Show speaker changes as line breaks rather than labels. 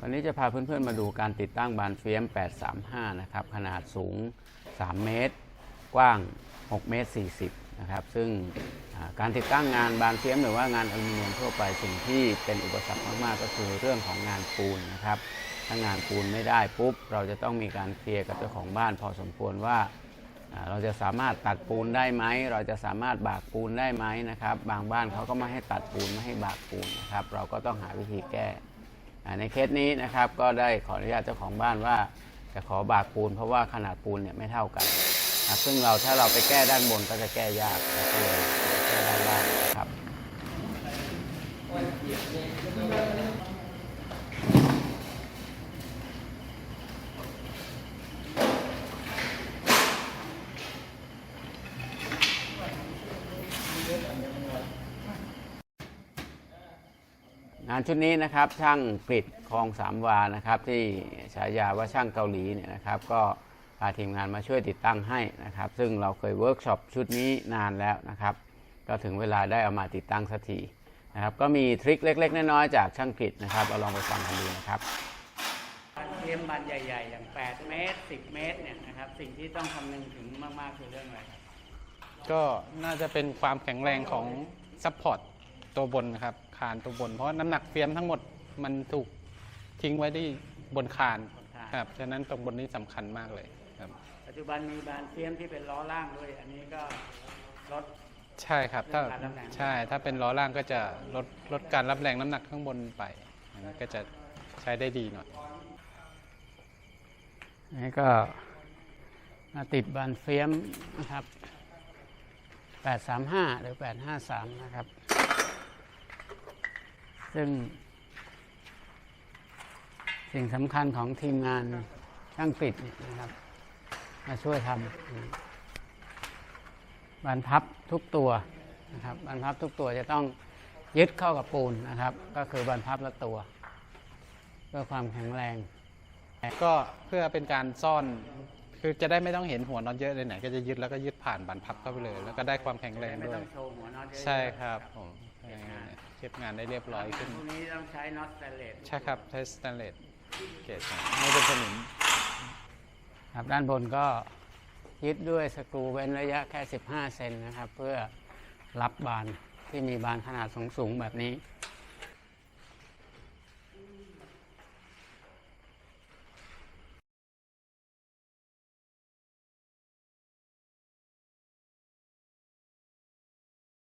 วันนี้จะพาเพื่อนๆมาดูการติดตั้งบานเฟียม 835 นะครับ ขนาดสูง 3 เมตร กว้าง 6 เมตร 40 นะครับ ซึ่งการติดตั้งงานบานเฟียมหรือว่างานอลูมิเนียมทั่วไปสิ่งที่เป็นอุปสรรคมากๆ ก็คือเรื่องของงานปูนนะครับ ถ้างานปูนไม่ได้ปุ๊บ เราจะต้องมีการเคลียร์กับเจ้าของบ้านพอสมควรว่า เราจะสามารถตัดปูนได้ไหม เราจะสามารถบากปูนได้ไหมนะครับ บางบ้านเขาก็ไม่ให้ตัดปูนไม่ให้บากปูนนะครับ เราก็ต้องหาวิธีแก้อ่ในเคสนี้นะครับก็ได้ขออนุญาตเจ้าของบ้านว่าจะขอบากปูน เพราะว่าขนาดปูนเนี่ยไม่เท่ากันนะซึ่งเราถ้าเราไปแก้ด้านบนก็จะแก้ยากก็เลยแก้ด้านล่างนะครับ งานชุดนี้นะครับช่างกริดคลองสามวานะครับ ที่ฉายาว่าช่างเกาหลีเนี่ยนะครับ ก็พาทีมงานมาช่วยติดตั้งให้นะครับ ซึ่งเราเคยเวิร์กช็อปชุดนี้นานแล้วนะครับ ก็ถึงเวลาได้เอามาติดตั้งสักทีนะครับ ก็มีทริคเล็ก ๆ น้อยๆจากช่างกริดนะครับเอาลองไปฟังกันดูนะครับ
บานเทียมบานใหญ่ ๆ อย่าง 8 เมตร 10 เมตรเนี่ยนะครับสิ่งที่ต้องคำนึงถึงมาก ๆ คือเรื่องอะไรครับ
ก็น่าจะเป็นความแข็งแรงของซัพพอร์ตตัวบนนะครับ คานตัวบน เพราะน้ำหนักเฟียมทั้งหมดมันถูกทิ้งไว้ที่บนคาน
บนคาน
ครับฉะนั้นตรงบนนี้สำคัญมากเลยครับ
ปัจจุบันมีบานเทียมที่เป็นล้อล่างด้วย อันนี้ก็ลด
ใช่ครับถ้า
เรื่องการรับแรง
ใช่ถ้าเป็นล้อล่างก็จะลดลดการรับแรงน้ำหนักข้างบนไปอันนี้ก็จะใช้ได้ดีหน่อย
นี่ก็มาติดบานเฟียมนะครับ 835 หรือ 853 นะครับ ซึ่ง สิ่งสำคัญของทีมงานช่างกริดเนี่ยนะครับ มาช่วยทำบานพับทุกตัวนะครับบานพับทุกตัวจะต้องยึดเข้ากับปูนนะครับ ก็คือบานพับละตัว เพื่อความแข็งแรง
ก็เพื่อเป็นการซ่อนคือจะได้ไม่ต้องเห็นหัวน็อตเยอะเลยไหนก็จะยึดแล้วก็ยึดผ่านบันพับเข้าไปเลย แล้วก็ได้ความแข็งแรง
ไม่
ด้ว
ต้
ย
องโชว์หัวน็อตเยอะๆ
ใช่ครับผม เก็บงานได้เรียบร้อยขึ้น
พวกนี้ต้องใช้น็อตสแตนเลส
ใช่ครับใช้สแตนเลสเกรดไม่เป็นสนิม
ครับด้านบนก็ยึดด้วยสกรูเว้นระยะแค่ 15 เซนนะครับ เพื่อรับบานที่มีบานขนาดสูงๆแบบนี้